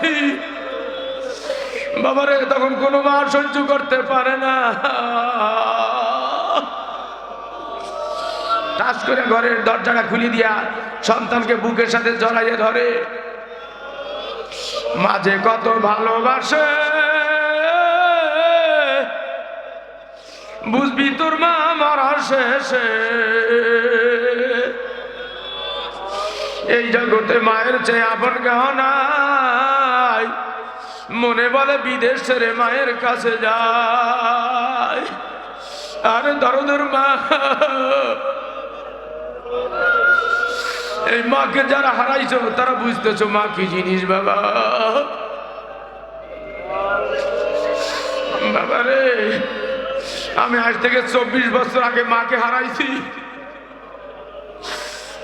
হয়েছি বাবারে, তখন কোনো মা সহ্য করতে পারে না। টাস করে ঘরের দরজাটা খুলে দিয়া সন্তানকে বুকের সাথে জড়াইয়ে ধরে। মাঝে কত ভালোবাসে। বুঝবি তোর মা মারার শেষে। এই জগতে মায়ের চেয়ে আপন কেহ নাই মনে বলে বিদেশ ছেড়ে মায়ের কাছে যায়। আরে দরদের মা, এই মাকে যারা হারাইছো, তারা বুঝতেছো মা কি জিনিস বাবা। বাবা রে, আমি আজ থেকে চব্বিশ বছর আগে মাকে হারাইছি।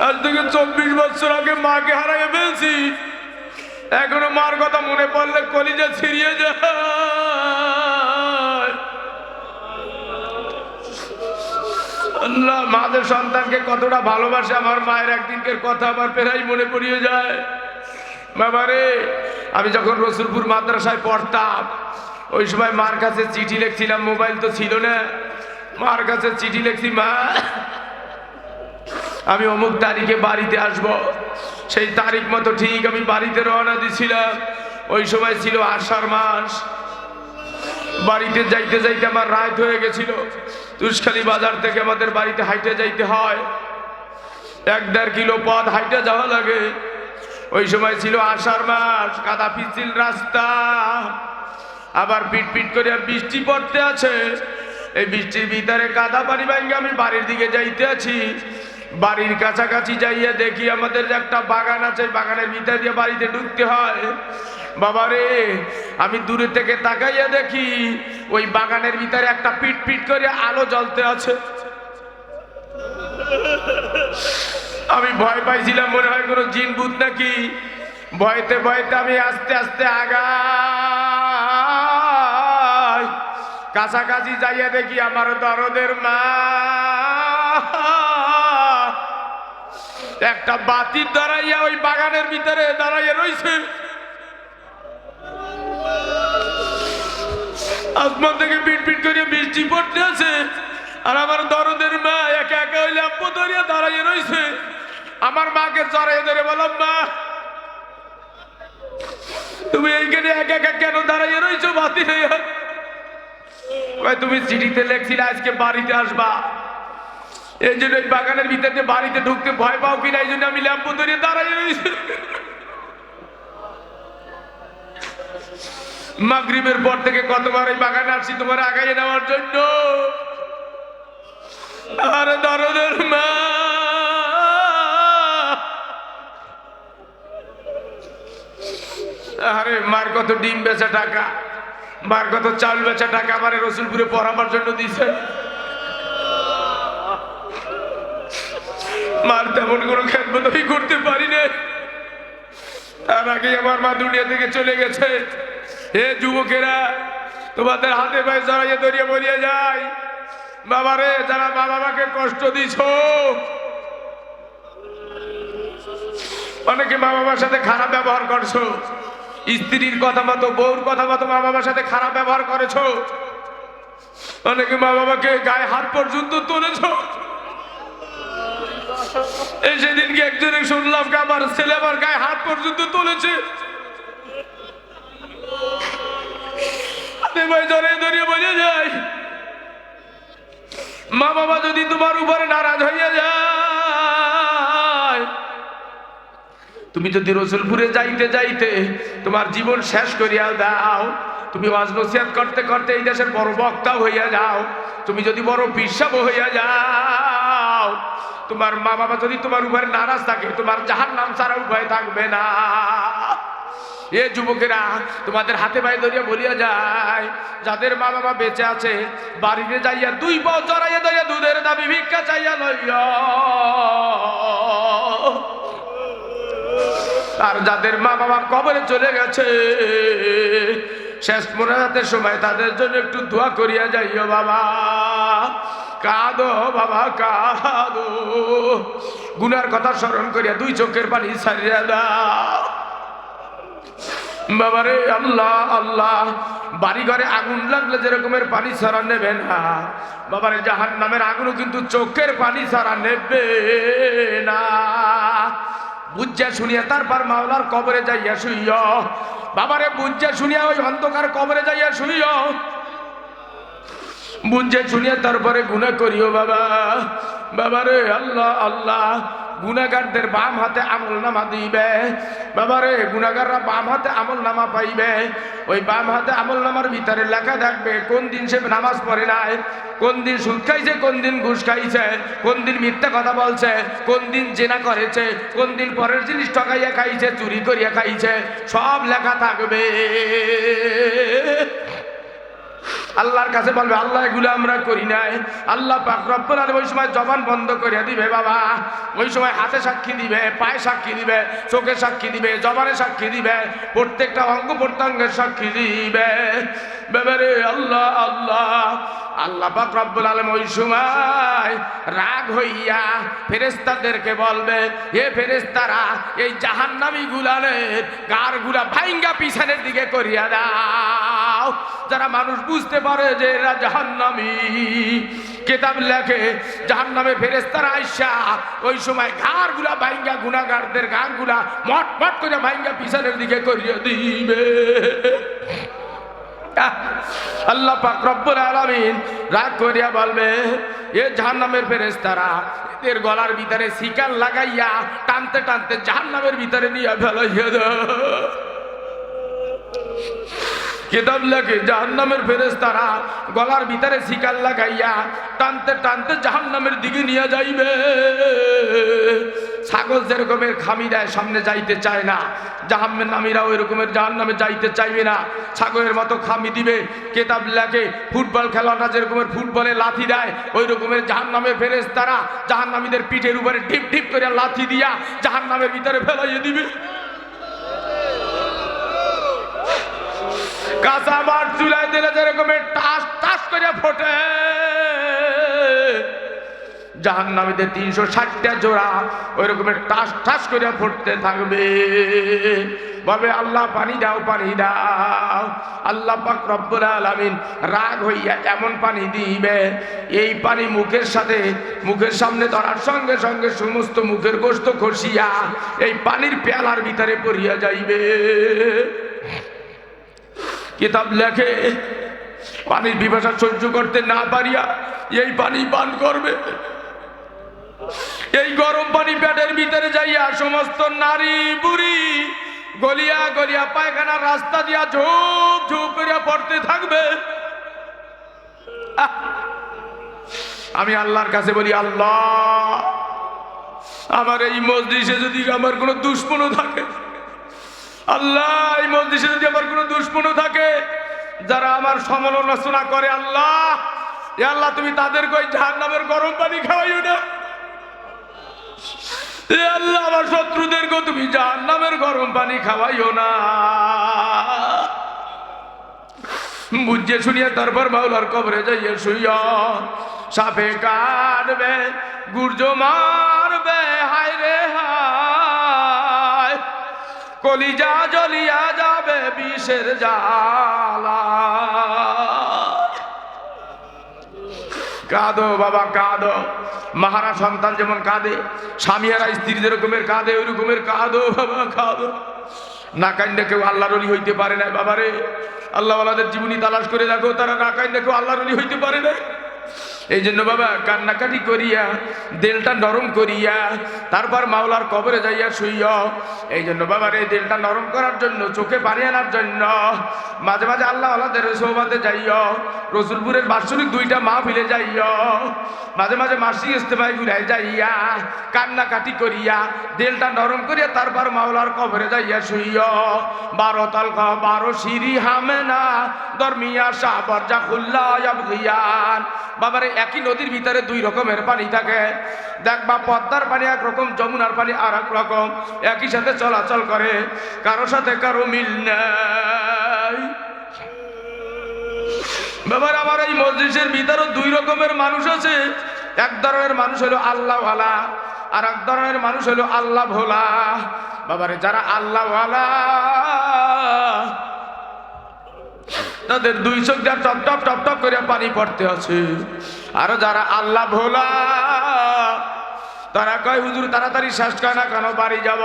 আজ থেকে চব্বিশ বছর আগে মাকে হারাই ফেলছি। এখনও মার কথা মনে পড়লে কলিজা ছিড়িয়ে যায়। আল্লাহ, মাদের সন্তানকে কতটা ভালোবাসে, আমার মায়ের একদিনকের কথা আমার প্রায় মনে পড়িয়ে যায়। বাবারে, আমি যখন রসুলপুর মাদ্রাসায় পড়তাম, ওই সময় মার কাছে চিঠি লিখছিলাম, মোবাইল তো ছিল না। মার কাছে চিঠি লিখছি, মা আমি অমুক তারিখে বাড়িতে আসব। সেই তারিখ মতো ঠিক আমি বাড়িতে রওনা দিছিলাম। ওই সময় ছিল আষাঢ় মাস। বাড়িতে যাইতে যাইতে আমার রাত হয়ে গেছিল। তুষখালী বাজার থেকে আমাদের বাড়িতে হাইটে যাইতে হয়। এক দেড় কিলো পথ হাইটে যাওয়া লাগে। ওই সময় ছিল আষাঢ় মাস, কাদা পিছিল রাস্তা। আবার পিট পিট করে বৃষ্টি পড়তে আছে। এই বৃষ্টির ভিতরে কাদা পানি ভাঙ্গে আমি বাড়ির দিকে যাইতে আছি। বাড়ির কাছাকাছি যাইয়া দেখি আমাদের একটা বাগান আছে বাগানের ভিতর দিয়ে বাড়িতে ঢুকতে হয়। বাবা রে, আমি দূরে থেকে তাকাইয়া দেখি, ওই বাগানের ভিতরে একটা পিট পিট করে আলো জ্বলতে আছে। আমি ভয় পাইছিলাম, মনে হয় কোনো জিন বুধ নাকি? ভয়তে ভয়তে আমি আস্তে আস্তে আগা কাছাকাছি যাইয়া দেখি আমার দরদের মা। একটা বাতির দাঁড়াইয়া ওই বাগানের ভিতরে দাঁড়াইয়া রয়েছে আসমান থেকে পিট পিট করে বৃষ্টি পড়তে আছে আর আমার দরদের মা একা একা ওই ল্যাম্প ধরিয়া দাঁড়াইয়ে রইছে। আমার মাকে চড়াইয়ে ধরে বললাম মা, তুমি এইখানে একা একা কেন দাঁড়াইয়ে রইছো বাতি হইয়া? তুমি চিঠিতে লেখছিলে আজকে বাড়িতে আসবা। এই জন্য ওই বাগানের ভিতরে বাড়িতে ঢুকতে ভয় পাও কিনা, এই জন্য আমি ল্যাম্প ধরিয়ে দাঁড়াই মাগরিবের পর থেকে কতবার এই বাগানে আসছি তোমার আগাইয়ে নেওয়ার জন্য? আরে দরদের মা। আরে, মার কত ডিম বেচা টাকা, মার কত চাল বেচা টাকা আমার রসুলপুরে পড়াবার জন্য দিছে মার তেমন কোনো খেদমত করতে পারি না তার আগে আমার মা দুনিয়া থেকে চলে গেছে। হে যুবকেরা, তোমাদের হাতে পায়ে জড়াইয়ে দড়িয়ে বলিয়ে যায় বাবারে, যারা মা বাবাকে কষ্ট দিছ, অনেকে মা বাবার সাথে খারাপ ব্যবহার করছ। স্ত্রীর কথা মতো, বউর কথা মতো মা বাবার সাথে খারাপ ব্যবহার করেছ। অনেকে মা বাবাকে গায়ে হাত পর্যন্ত তুলেছো। এই সেদিনকে একজনে শুনলাম আমার ছেলে আমার গায়ে হাত পর্যন্ত তুলেছে? মা বাবা যদি তোমার উপরে নারাজ হইয়া যায়, তুমি যদি রসুলপুরে যাইতে যাইতে তোমার জীবন শেষ করিয়া দাও, তুমি ওয়াজ করতে করতে এই দেশের বড় বক্তাও হইয়া যাও, তুমি যদি বড় বিশ্বাব হইয়া যাও তোমার মা বাবা যদি তোমার উপরে নারাজ থাকে, তোমার জাহার নাম ছাড়া উপায় থাকবে না। এ যুবকেরা, তোমাদের হাতে পায়ে ধরিয়া বলিয়া যায়, যাদের মা বাবা বেঁচে আছে, বাড়িতে যাইয়া দুই পাও জড়াইয়া ধরিয়া দুধের দাবি ভিক্ষা চাইয়া লইয়া। আর যাদের মা বাবা কবরে চলে গেছে, শেষ মোনাজাতের সময় তাদের জন্য একটু দোয়া করিয়া যাইও বাবা। কাঁদো, বাবা, কাঁদো। গুনার কথা স্মরণ করিয়া দুই চোখের পানি ছাড়িয়া দাও। বাবারে, আল্লাহ আল্লাহ। বাড়ি ঘরে আগুন লাগলে যেরকমের পানি ছাড়া নেবে না। বাবারে জাহান নামের আগুনও কিন্তু চোখের পানি ছাড়া নেবে না। বুঝা শুনিয়া তারপর মাওলার কবরে যাইয়া শুইয় বাবারে বুঝা শুনিয়া ওই অন্ধকার কবরে যাইয়া শুইয় বুঝে শুনিয়া তারপরে গুণা করিও বাবা। বাবা রে আল্লাহ আল্লাহ গুনাগারদের বাম হাতে আমল নামা দিবে বাবারে গুনাগাররা বাম হাতে আমল নামা পাইবে। ওই বাম হাতে আমল নামার ভিতরে লেখা থাকবে, কোন দিন সে নামাজ পড়ে নাই, কোন দিন সুদ খাইছে, কোন দিন ঘুষ খাইছে, কোন দিন মিথ্যা কথা বলছে, কোন দিন জেনা করেছে, কোন দিন পরের জিনিস ঠকাইয়া খাইছে, চুরি করিয়া খাইছে, সব লেখা থাকবে। আল্লাহর কাছে বলবে, আল্লাহ, এগুলো আমরা করি নাই। আল্লাহ পাক রব্বুল আলামিন ওই সময় জবান বন্ধ করে দিবে, বাবা। ওই সময় হাতে সাক্ষী দিবে, পায়ে সাক্ষী দিবে, চোখে সাক্ষী দিবে, জবানে সাক্ষী দিবে, প্রত্যেকটা অঙ্গ প্রত্যঙ্গের সাক্ষী দিবে। বেবারে আল্লাহ আল্লাহ। আল্লাহ পাক রব্বুল আলম ওই সময় রাগ হইয়া ফেরেস্তাদেরকে বলবে এ ফেরেস্তারা এই জাহান্নামী গুলানের গারগুলা ভাইঙ্গা পিছনের দিকে করিয়া দাও। যারা মানুষ বুঝতে পারে যে এরা জাহান্নামী। কেতাব লেখে জাহান্নামে ফেরেস্তারা আইসা, ওই সময় ঘাড়গুলা ভাইঙ্গা গুনাগারদের ঘাড়গুলা মট মট করে ভাইঙ্গা পিছনের দিকে করিয়া দিবে। আল্লাহ পাক রব্বুল আলামিন রাগ করিয়া বলবে, এ জাহান্নামের ফেরেশতারা, এদের গলার ভিতরে শিকার লাগাইয়া টানতে টানতে জাহান্নামের ভিতরে নিয়ে ফেলাইয়া দাও। কিতাব লেখে জাহান্নামের ফেরেশতারা গলার ভিতরে শিকার লাগাইয়া টানতে টানতে জাহান্নামের দিকে নিয়ে যাইবে। ছাগল যেরকমের খামি দেয়, সামনে যাইতে চায় না। জাহান্নামের নামীরা ওই রকমের জাহান্নামে যাইতে চাইবে না। ছাগলের মতো খামি দিবে, কেতাব লেখে ফুটবল খেলাটা যেরকমের ফুটবলে লাথি দেয় ওই রকমের জাহান্নামের ফেরেশতারা জাহান্নামীদের পিঠের উপরে টিপ টিপ করে লাথি দিয়া জাহান্নামের ভিতরে ফেলাইয়ে দিবে। কাঁচা মাঠ চুলাই দিলে যেরকমের টাস টাস করে ফোটে। জাহান নামীদের তিনশো ষাটটা জোড়া ওই রকমের টাস টাস করে ফুটতে থাকবে। বলবে আল্লাহ, পানি দাও পানি দাও। আল্লাহ পাক রব্বুল রাগ হইয়া এমন পানি দিবে। এই পানি মুখের সাথে, মুখের সামনে ধরার সঙ্গে সঙ্গে সমস্ত মুখের গোস্ত খসিয়া এই পানির পেয়ালার ভিতরে পড়িয়া যাইবে। কিতাব লেখে। পানির বিভাষা সহ্য করতে না পারিয়া এই পানি পান করবে। এই গরম পানি পেটের ভিতরে যাইয়া সমস্ত নারী, বুড়ি, গলিয়া গলিয়া পায়খানা রাস্তা দিয়া ঝোপ ঝোপ করিয়া পড়তে থাকবে। আমি আল্লাহর কাছে বলি, আল্লাহ, আমার এই মসজিদে যদি আমার কোনো দুশ্মনও থাকে, আল্লাহ, এই মসজিদে যদি আমার কোনো দুশ্মনও থাকে যারা আমার সমালোচনা করে আল্লাহ আল্লাহ তুমি তাদেরকে ওই জাহান নামের গরম পানি খাওয়াইও না। আল্লাহ আমার শত্রুদেরকে তুমি জাহান নামের গরম পানি খাওয়াইও না। বুঝে শুনিয়া তারপর মাওলার কবরে যাইয়া শুইয়া সাপে কাটবে গুর্জ মারবে হায় রে হায়। কলিজা জ্বলিয়া যাবে বিষের জালা কাঁদো বাবা, কাঁদো। মাহারা সন্তান যেমন কাঁদে, স্বামীরা স্ত্রী যেরকমের কাঁদে, ওই রকমের কাঁদো বাবা, কাঁদো। না কান্দে কেউ আল্লাহর অলি হইতে পারে না বাবারে। আল্লাহ আল্লাহদের জীবনী তালাশ করে দেখো, তারা না কান্দে কেউ আল্লাহর অলি হইতে পারে না। এই জন্য বাবা কান্নাকাটি করিয়া, দিলটা নরম করিয়া, তারপর মাওলার কবরে যাইয়া শুইয়া। এই জন্য বাবার এই দিলটা নরম করার জন্য, চোখে পানি আনার জন্য মাঝে মাঝে আল্লাহ আল্লাহদের সৌবাতে যাইয়া। রসুলপুরের বাৎসরিক দুইটা মা ফিলে যাইয়া। মাঝে মাঝে মাসিক ইস্তেফায় ঘুরাই যাইয়া, কান্নাকাটি করিয়া, দিলটা নরম করিয়া, তারপর মাওলার কবরে যাইয়া শুইয়া। বারো তালকা বারো সিঁড়ি হামে না দরমিয়া শাহ বরজা খুল্লা বাবারে একই নদীর ভিতরে দুই রকমের পানি থাকে। দেখবা পদ্মার পানি একরকম যমুনার পানি আর এক রকম। একই সাথে চলাচল করে, কারও সাথে কারও মিল নাই। বাবার আমার এই মসজিদের ভিতরে দুই রকমের মানুষ আছে। এক ধরনের মানুষ হলো আল্লাহ আর এক ধরনের মানুষ হলো আল্লাহ ভোলা। বাবারে যারা আল্লাহ তাদের দুই চোখ দিয়ে টপ টপ টপ টপ করে পানি পড়তে আছে। আর যারা আল্লাহ ভোলা, তারা কয়, হুজুর, তাড়াতাড়ি শেষ কয় না কেন? বাড়ি যাব।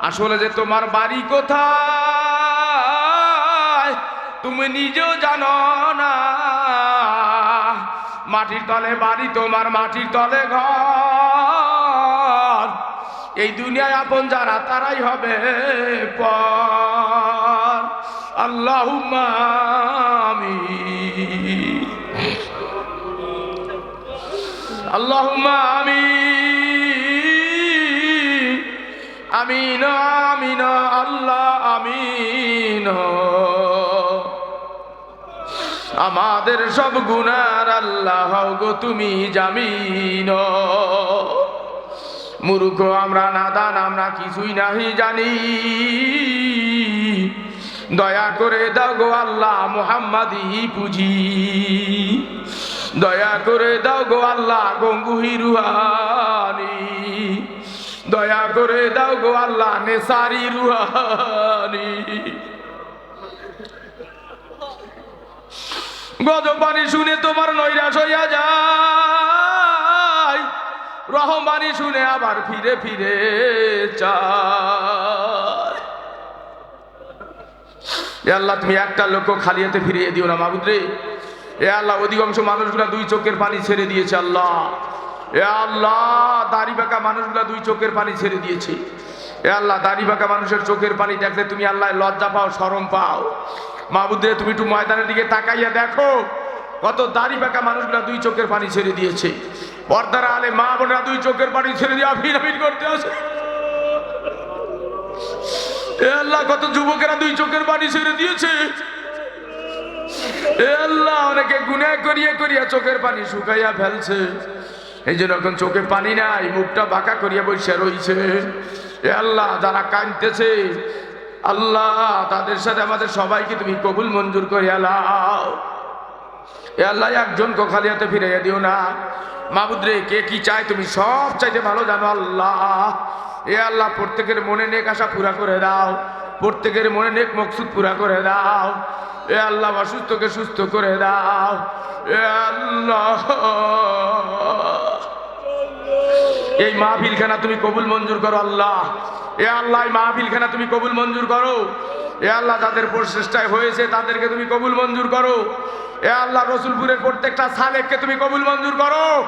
আসলে যে তোমার বাড়ি কোথায়, তুমি নিজেও জানো না। মাটির তলে বাড়ি, তোমার মাটির তলে ঘর। এই দুনিয়ায় আপন যারা, তারাই হবে পর। আল্লাহ আমি আল্লাহ আমি আমিন আমিন, আল্লাহ, আমিন। আমাদের সব গুনার আল্লাহ গো, তুমি জামিন। মূর্খ, আমরা নাদান, আমরা কিছুই নাহি জানি। দয়া করে দাও গো আল্লাহ মুহাম্মাদি পুজি। দয়া করে দাও গো আল্লাহ গঙ্গুহি রুহানি। দয়া করে দাও গো আল্লাহ নেসারি রুহানি। গজবাণী শুনে তোমার নৈরাশ হইয়া যায়। রহমানি শুনে আবার ফিরে ফিরে এ আল্লাহ, তুমি একটা লোক খালিয়াতে ফিরিয়ে দিও না মাবুদ্রে এ আল্লাহ, অধিকাংশ মানুষগুলা দুই চোখের পানি ছেড়ে দিয়েছে আল্লাহ। এ আল্লাহ, দাড়ি বাঁকা মানুষগুলা দুই চোখের পানি ছেড়ে দিয়েছে। এ আল্লাহ, দাড়ি বাঁকা মানুষের চোখের পানি দেখলে তুমি আল্লাহ লজ্জা পাও, শরম পাও। মাহবুদে তুমি একটু ময়দানের দিকে তাকাইয়া দেখো, কত দাড়ি বাঁকা মানুষগুলা দুই চোখের পানি ছেড়ে দিয়েছে। পর্দারা আলে মা বোনেরা দুই চোখের পানি ছেড়ে দিয়ে আফিন আফিন করতে আসে। এ আল্লাহ, কত যুবকেরা দুই চোখের পানি ছেড়ে দিয়েছে। এ আল্লাহ, অনেকে গুনে করিয়ে করিয়া চোখের পানি শুকাইয়া ফেলছে। এই জন্য এখন চোখে পানি নাই, মুখটা বাঁকা করিয়া বসে রইছে। এ আল্লাহ, যারা কাঁদতেছে, আল্লাহ, তাদের সাথে আমাদের সবাইকে তুমি কবুল মঞ্জুর করিয়া লাও এ আল্লাহ একজন খালিয়াতে ফিরাইয়া দিও না। মাবুদ্রে কে কি চায় তুমি সব চাইতে ভালো জানো আল্লাহ। এ আল্লাহ, প্রত্যেকের মনে নেক আশা পুরা করে দাও। প্রত্যেকের মনে নেক মকসুদ পুরা করে দাও। এ আল্লাহ অসুস্থকে সুস্থ করে দাও। এ আল্লাহ। এই মাহফিলখানা তুমি কবুল মঞ্জুর করো আল্লাহ। এ আল্লাহ, এই মাহফিলখানা তুমি কবুল মঞ্জুর করো। এ আল্লাহ, যাদের প্রচেষ্টায় হয়েছে তাদেরকে তুমি কবুল মঞ্জুর করো। এ আল্লাহ, রসুলপুরের প্রত্যেকটা সালেককে তুমি কবুল মঞ্জুর করো।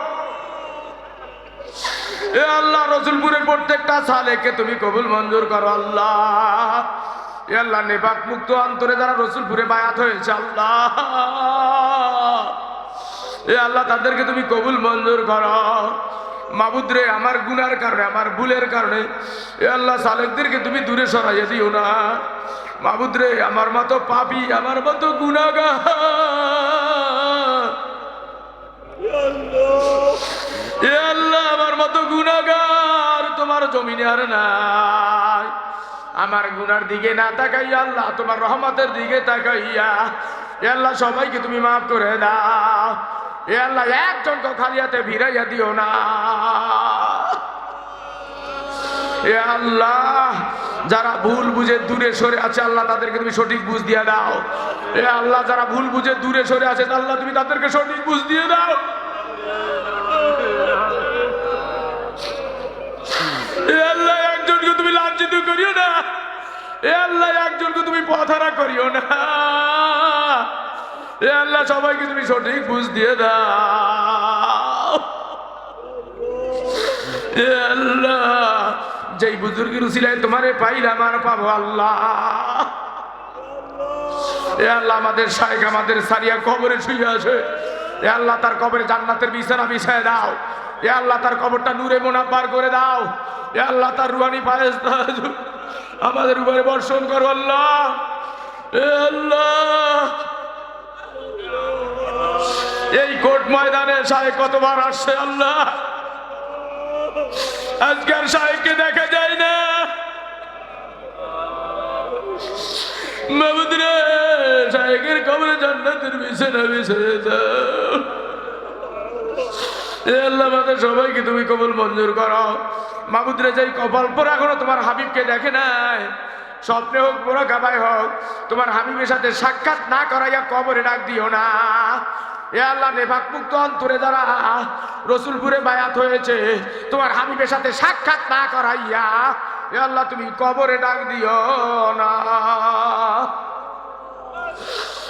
এ আল্লাহ, রসুলপুরের প্রত্যেকটা সালেকে তুমি কবুল মঞ্জুর করো, আল্লাহ। এ আল্লাহ, নেপাক মুক্ত অন্তরে যারা রসুলপুরে বায়াত হয়েছে, আল্লাহ। এ আল্লাহ, তাদেরকে তুমি কবুল মঞ্জুর করো। মাবুদরে, আমার গুনার কারণে, আমার ভুলের কারণে, এ আল্লাহ, সালেকদেরকে তুমি দূরে সরাইয়া দিও না। মাবুদরে, আমার মতো পাপি, আমার মতো গুনাগা এ আল্লাহ, আমার মতো গুনাগার তোমার জমিনে আর নাই। আমার গুনার দিকে না তাকাইয়া আল্লাহ, তোমার রহমতের দিকে তাকাইয়া, এ আল্লাহ, সবাইকে তুমি মাফ করে দাও। এ আল্লাহ, একজনকে খালিয়াতে ভিড়াইয়া দিও না। এ আল্লাহ, যারা ভুল বুঝে দূরে সরে আছে, আল্লাহ তাদেরকে তুমি সঠিক বুঝ দিয়ে দাও। এ আল্লাহ, যারা ভুল বুঝে দূরে সরে আছে, আল্লাহ তুমি তাদেরকে সঠিক বুঝ দিয়ে দাও। লাঞ্ছিত করিও না। এ আল্লাহ, একজনকে তুমি পথারা করিও না। এ আল্লাহ, সবাইকে তুমি সঠিক বুঝ দিয়ে দাও। এ আল্লাহ, যেই বুজুর্গের উসিলায় তোমারে পাইলাম, আর পাবো আল্লাহ। এ আল্লাহ, আমাদের শায়েক আমাদের সারিয়া কবরে শুয়ে আছে। এ আল্লাহ, তার কবরে জান্নাতের বিছানা বিছায় দাও। এ আল্লাহ তার কবরটা নূরে মোনাব্বার করে দাও। এ আল্লাহ তার রুহানি পায়েস আমাদের উপরে বর্ষণ করো আল্লাহ। আল্লাহ। এই কোর্ট ময়দানে সাহেব কতবার আসছে আল্লাহ? আজকের সাহেবকে দেখা যায় না। মাহমুদ সাহেবের কবরে জান্নাতের বিছানা বিছায় দাও সবাইকে তুমি কবুল মঞ্জুর করো। মাবুদরে যাই কপাল এখনও তোমার হাবিবকে দেখে নাই। স্বপ্নে হোক বড় কাবাই হোক, তোমার হাবিবের সাথে সাক্ষাৎ না করাইয়া কবরে ডাক দিও না। এ আল্লাহ রসুলপুরে বায়াত হয়েছে, তোমার হাবিবের সাথে সাক্ষাৎ না করাইয়া, এ আল্লাহ, তুমি কবরে ডাক দিও না।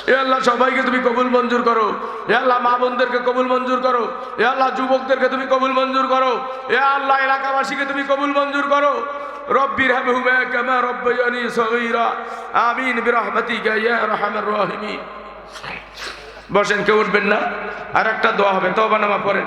এ আল্লাহ, সবাইকে তুমি কবুল মঞ্জুর করো। এ আল্লাহ, মা বোনদেরকে কবুল মঞ্জুর করো। এ আল্লাহ, যুবকদেরকে তুমি কবুল মঞ্জুর করো। এ আল্লাহ, এলাকাবাসীকে তুমি কবুল মঞ্জুর করো। রব্বির হাবহুমা কামা রব্বায়ানি সগীরা। আমিন, বিরহমাতিকা ইয়া আরহামার রাহিমিন। বসেন, কেউ উঠবেন না। আর একটা দোয়া হবে, তওবা নামা পড়েন।